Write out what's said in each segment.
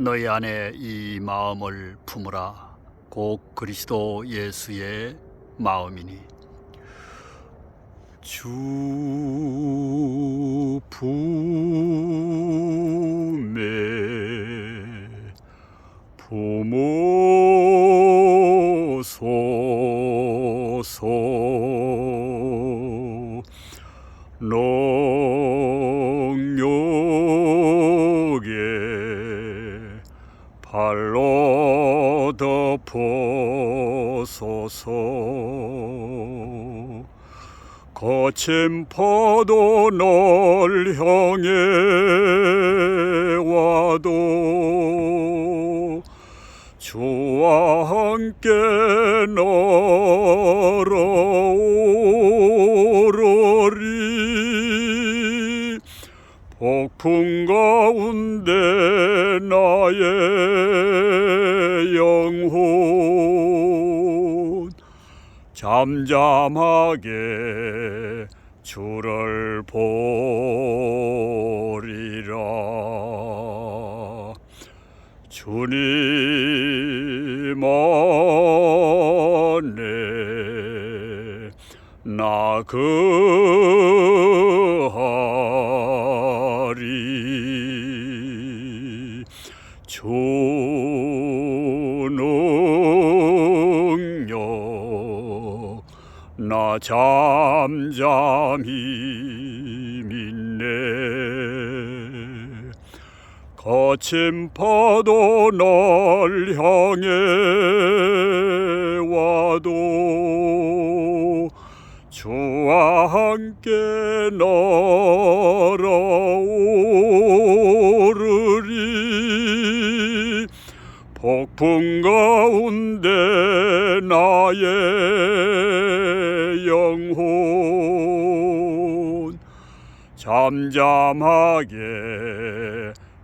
너희 안에 이 마음을 품으라. 곧 그리스도 예수의 마음이니. 주 품에 부모소서. 농욕에 발로 덮어소서. 거친 파도 널 향해 와도 주와 함께 날 폭풍 가운데 나의 영혼. 잠잠하게 주를 보리라. 주님 안에 나 그 주능력 나 잠잠히 믿네. 거친 파도 널 향해 와도 주와 함께 날아오 폭풍 가운데 나의 영혼. 잠잠하게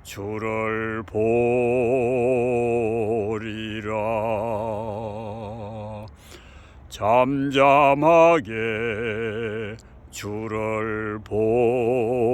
주를 보리라. 잠잠하게 주를 보리라